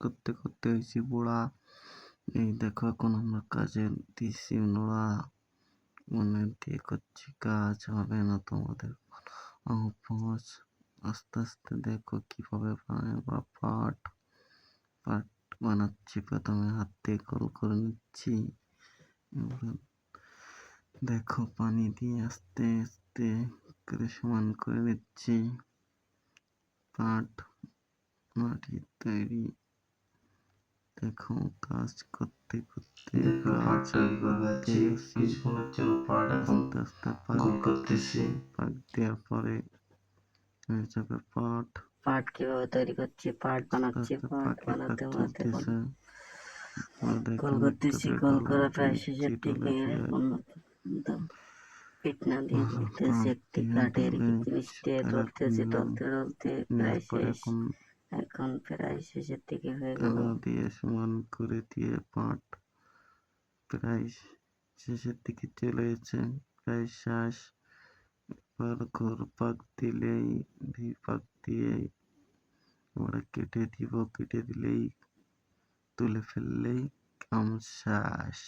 করতে করতে হয়েছি বুড়া। এই দেখো, এখন আমরা কাজে দিছি নোড়া। মনে দিয়ে করছি কাজ, হবে না তোমাদের পৌঁছ আস্তে আস্তে দেখো কীভাবে বানায় বা পাট। পাট বানাচ্ছি, প্রথমে হাত দিয়ে গোল করে নিচ্ছি। দেখো পানি দিয়ে আস্তে আস্তে করে সমান করে নিচ্ছি। পাট মাটির তৈরি। দেখো কাজ করতে করতে কাজ করতে কিছুক্ষণের জন্য পাট এখন আস্তে আস্তে করতেছি। পাক দেওয়ার পরে পাট। পাট কীভাবে তৈরি করছি? পাট বানাচ্ছি পাট বানাতে বানাতে গোল করতেছি ডলা করা প্রায় শেষের দিকে পিটনা দিয়ে ধরতেছি একটি কাঠের জিনিস দিয়ে ধরতেছি ধরতে ধরতে প্রায় শেষ। এখন প্রায় শেষের দিকে হয়ে গেল। দিয়ে সমান করে দিয়ে পাট প্রায় শেষের দিকে চলে এসেছে। প্রায় শেষ। এবার ঘর পাক দিলেই দুই পাক দিয়ে আমরা কেটে দিব। কেটে দিলেই, তুলে ফেললেই কাম শেষ।